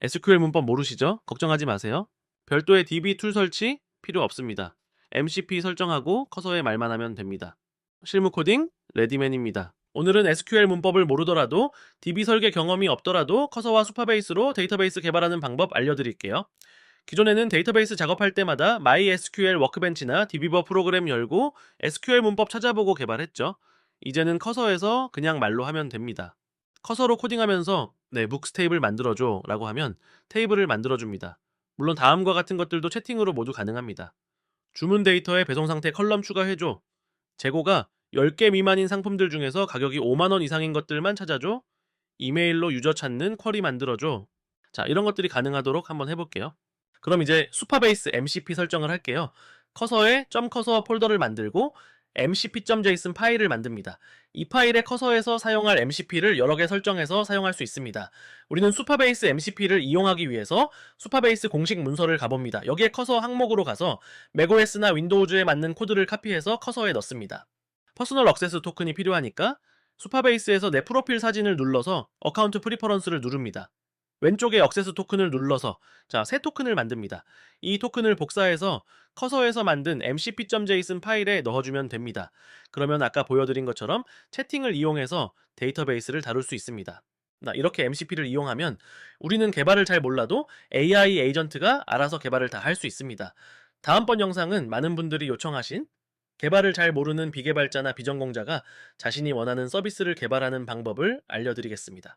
SQL 문법 모르시죠? 걱정하지 마세요. 별도의 DB 툴 설치 필요 없습니다. MCP 설정하고 커서에 말만 하면 됩니다. 실무 코딩 레디맨입니다. 오늘은 SQL 문법을 모르더라도 DB 설계 경험이 없더라도 커서와 수파베이스로 데이터베이스 개발하는 방법 알려드릴게요. 기존에는 데이터베이스 작업할 때마다 MySQL 워크벤치나 DB버 프로그램 열고 SQL 문법 찾아보고 개발했죠. 이제는 커서에서 그냥 말로 하면 됩니다. 커서로 코딩하면서 네, 묵스 테이블 만들어줘 라고 하면 테이블을 만들어줍니다. 물론 다음과 같은 것들도 채팅으로 모두 가능합니다. 주문 데이터에 배송 상태 컬럼 추가해줘. 재고가 10개 미만인 상품들 중에서 가격이 5만원 이상인 것들만 찾아줘. 이메일로 유저 찾는 쿼리 만들어줘. 자, 이런 것들이 가능하도록 한번 해볼게요. 그럼 이제 수파베이스 MCP 설정을 할게요. 커서에 .커서 폴더를 만들고 mcp.json 파일을 만듭니다. 이 파일에 커서에서 사용할 MCP를 여러 개 설정해서 사용할 수 있습니다. 우리는 수파베이스 MCP를 이용하기 위해서 수파베이스 공식 문서를 가봅니다. 여기에 커서 항목으로 가서 macOS나 윈도우즈에 맞는 코드를 카피해서 커서에 넣습니다. 퍼스널 억세스 토큰이 필요하니까 수파베이스에서 내 프로필 사진을 눌러서 어카운트 프리퍼런스를 누릅니다. 왼쪽에 억세스 토큰을 눌러서 자, 새 토큰을 만듭니다. 이 토큰을 복사해서 커서에서 만든 mcp.json 파일에 넣어주면 됩니다. 그러면 아까 보여드린 것처럼 채팅을 이용해서 데이터베이스를 다룰 수 있습니다. 나 이렇게 MCP를 이용하면 우리는 개발을 잘 몰라도 AI 에이전트가 알아서 개발을 다 할 수 있습니다. 다음번 영상은 많은 분들이 요청하신 개발을 잘 모르는 비개발자나 비전공자가 자신이 원하는 서비스를 개발하는 방법을 알려드리겠습니다.